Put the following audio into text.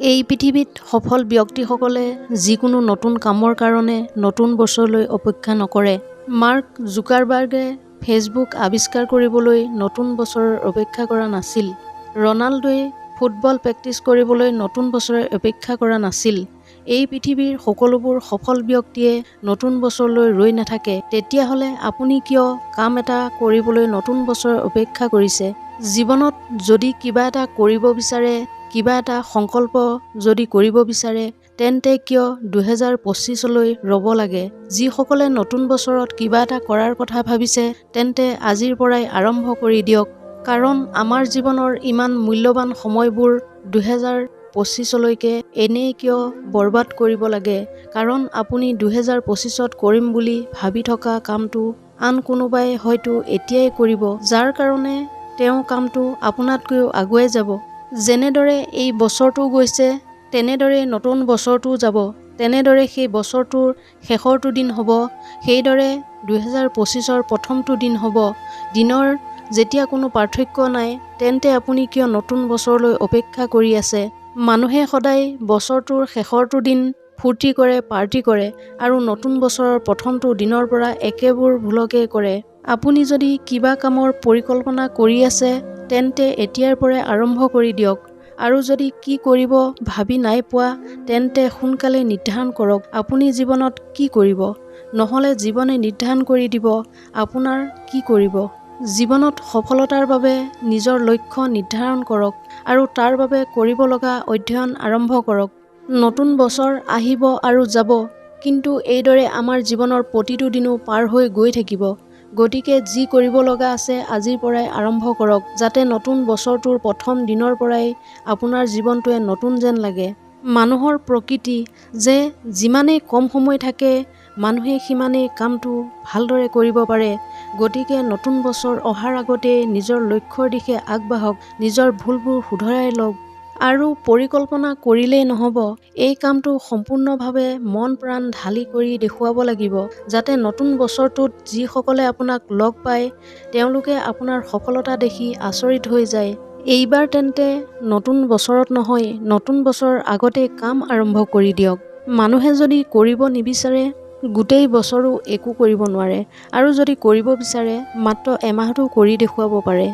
এই পৃথিৱীত সফল ব্যক্তিসকলে যিকোনো নতুন কামৰ কাৰণে নতুন বছৰলৈ অপেক্ষা নকৰে। মাৰ্ক জুকাৰবাৰ্গে ফেচবুক আৱিষ্কাৰ কৰিবলৈ নতুন বছৰৰ অপেক্ষা কৰা নাছিল। ৰনাল্ডোৱে ফুটবল প্ৰেক্টিচ কৰিবলৈ নতুন বছৰৰ অপেক্ষা কৰা নাছিল। এই পৃথিৱীৰ সকলোবোৰ সফল ব্যক্তিয়ে নতুন বছৰলৈ ৰৈ নাথাকে। তেতিয়াহ'লে আপুনি কিয় কাম এটা কৰিবলৈ নতুন বছৰৰ অপেক্ষা কৰিছে? জীৱনত যদি কিবা এটা কৰিব বিচাৰে কিবা এটা সংকল্প যদি কৰিব বিচাৰে তেন্তে কিয় দুহেজাৰ পঁচিছলৈ ৰ'ব লাগে? যিসকলে নতুন বছৰত কিবা এটা কৰাৰ কথা ভাবিছে তেন্তে আজিৰ পৰাই আৰম্ভ কৰি দিয়ক। কাৰণ আমাৰ জীৱনৰ ইমান মূল্যৱান সময়বোৰ দুহেজাৰ পঁচিছলৈকে এনেই কিয় বৰবাদ কৰিব লাগে? কাৰণ আপুনি দুহেজাৰ পঁচিছত কৰিম বুলি ভাবি থকা কামটো আন কোনোবাই হয়তো এতিয়াই কৰিব। যাৰ কাৰণে তেওঁ কামটো আপোনাতকৈও আগুৱাই যাব। যেনেদৰে এই বছৰটো গৈছে তেনেদৰে নতুন বছৰটোও যাব তেনেদৰে সেই বছৰটোৰ শেষৰটো দিন হ'ব সেইদৰে দুহেজাৰ পঁচিছৰ প্ৰথমটো দিন হ'ব দিনৰ যেতিয়া কোনো পাৰ্থক্য নাই তেন্তে আপুনি কিয় নতুন বছৰলৈ অপেক্ষা কৰি আছে? মানুহে সদায় বছৰটোৰ শেষৰটো দিন ফূৰ্তি কৰে পাৰ্টি কৰে আৰু নতুন বছৰৰ প্ৰথমটো দিনৰ পৰা একেবোৰ ভুলকে কৰে। আপুনি যদি কিবা কামৰ পৰিকল্পনা কৰি আছে তেন্তে এতিয়াৰ পৰাই আৰম্ভ কৰি দিয়ক। আৰু যদি কি কৰিব ভাবি নাই পোৱা তেন্তে সোনকালে নিৰ্ধাৰণ কৰক আপুনি জীৱনত কি কৰিব। নহ'লে জীৱনে নিৰ্ধাৰণ কৰি দিব আপোনাৰ কি কৰিব। জীৱনত সফলতাৰ বাবে নিজৰ লক্ষ্য নিৰ্ধাৰণ কৰক আৰু তাৰ বাবে কৰিব লগা অধ্যয়ন আৰম্ভ কৰক। নতুন বছৰ আহিব আৰু যাব কিন্তু এইদৰে আমাৰ জীৱনৰ প্ৰতিটো দিনো পাৰ হৈ গৈ থাকিব। গতিকে যি কৰিব লগা আছে আজিৰ পৰাই আৰম্ভ কৰক যাতে নতুন বছৰটোৰ প্ৰথম দিনৰ পৰাই আপোনাৰ জীৱনটোৱে নতুন যেন লাগে। মানুহৰ প্ৰকৃতি যে যিমানেই কম সময় থাকে মানুহে সিমানেই কামটো ভালদৰে কৰিব পাৰে। গতিকে নতুন বছৰ অহাৰ আগতেই নিজৰ লক্ষ্যৰ দিশে আগবাঢ়ক নিজৰ ভুলবোৰ শুধৰাই লওক। আৰু পৰিকল্পনা কৰিলেই নহ'ব। এই কামটো সম্পূৰ্ণভাৱে মন প্ৰাণ ঢালি কৰি দেখুৱাব লাগিব যাতে নতুন বছৰটোত যিসকলে আপোনাক লগ পায় তেওঁলোকে আপোনাৰ সফলতা দেখি আচৰিত হৈ যায়। এইবাৰ তেন্তে নতুন বছৰত নহয় নতুন বছৰৰ আগতে কাম আৰম্ভ কৰি দিয়ক। মানুহে যদি কৰিব নিবিচাৰে গোটেই বছৰো একো কৰিব নোৱাৰে। আৰু যদি কৰিব বিচাৰে মাত্ৰ এমাহটো কৰি দেখুৱাব পাৰে।